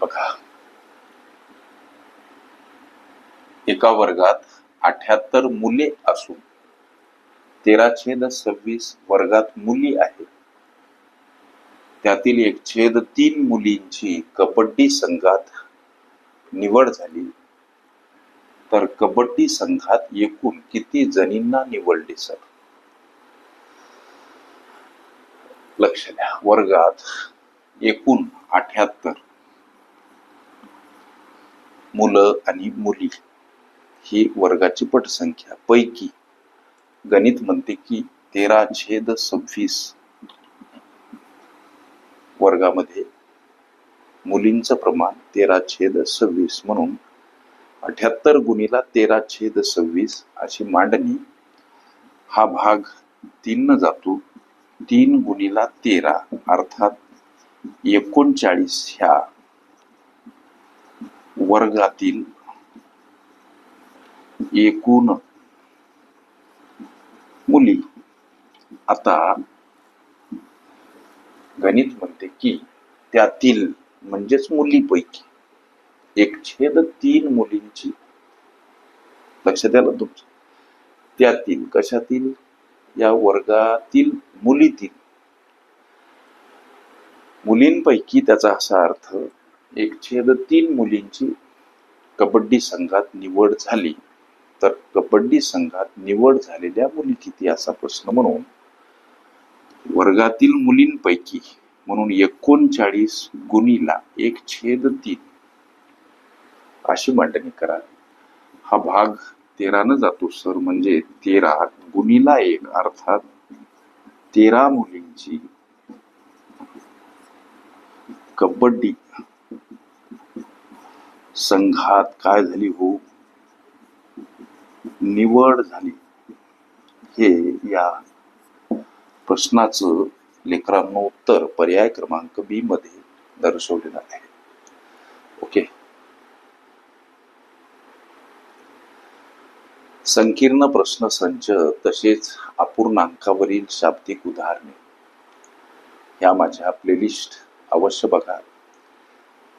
बघा. एका वर्गात अठ्याहत्तर मुले असून तेरा छेद सव्वीस वर्गात मुली आहेत. त्यातील एक छेद तीन मुलींची कबड्डी संघात निवड झाली. तर कबड्डी संघात एकूण किती जणींना निवडले सर? लक्ष द्या. वर्गात एकूण अठ्याहत्तर मुलं आणि मुली ही वर्गाची पटसंख्या. पैकी गणित म्हणते की तेरा छेद सव्वीस वर्गामध्ये मुलींचं प्रमाण तेरा छेद सव्वीस म्हणून अठ्याहत्तर गुणीला तेरा छेद सव्वीस अशी मांडणी हा भाग तीन जातो. तीन गुणीला तेरा अर्थात एकोणचाळीस ह्या वर्गातील एकूण मुली आता गणित म्हणते की त्यातील म्हणजेच मुलीपैकी एक छेद तीन मुलींची लक्ष द्याला तुमचं त्यातील कशातील या वर्गातील मुलीतील मुलींपैकी त्याचा असा अर्थ एक छेद तीन मुलींची कबड्डी संघात निवड झाली. तर कबड्डी संघात निवड झालेल्या मुली किती? असा प्रश्न म्हणून वर्गातील मुलींपैकी म्हणून एकोणचाळीस गुणीला एक छेद तीन अशी मांडणी करा. हा भाग तेरानं जातो सर. म्हणजे तेरा गुणीला एक अर्थात तेरा मुलींची कबड्डी संघात काय झाली हो? निवड झाली. हे या प्रश्नाचं लेकरांनो उत्तर पर्याय क्रमांक बी मध्ये दर्शवलेलं आहे. ओके संकीर्ण प्रश्न संच तसेच अपूर्णांकावरील शाब्दिक उदाहरणे. ह्या माझ्या प्लेलिस्ट अवश्य बघा.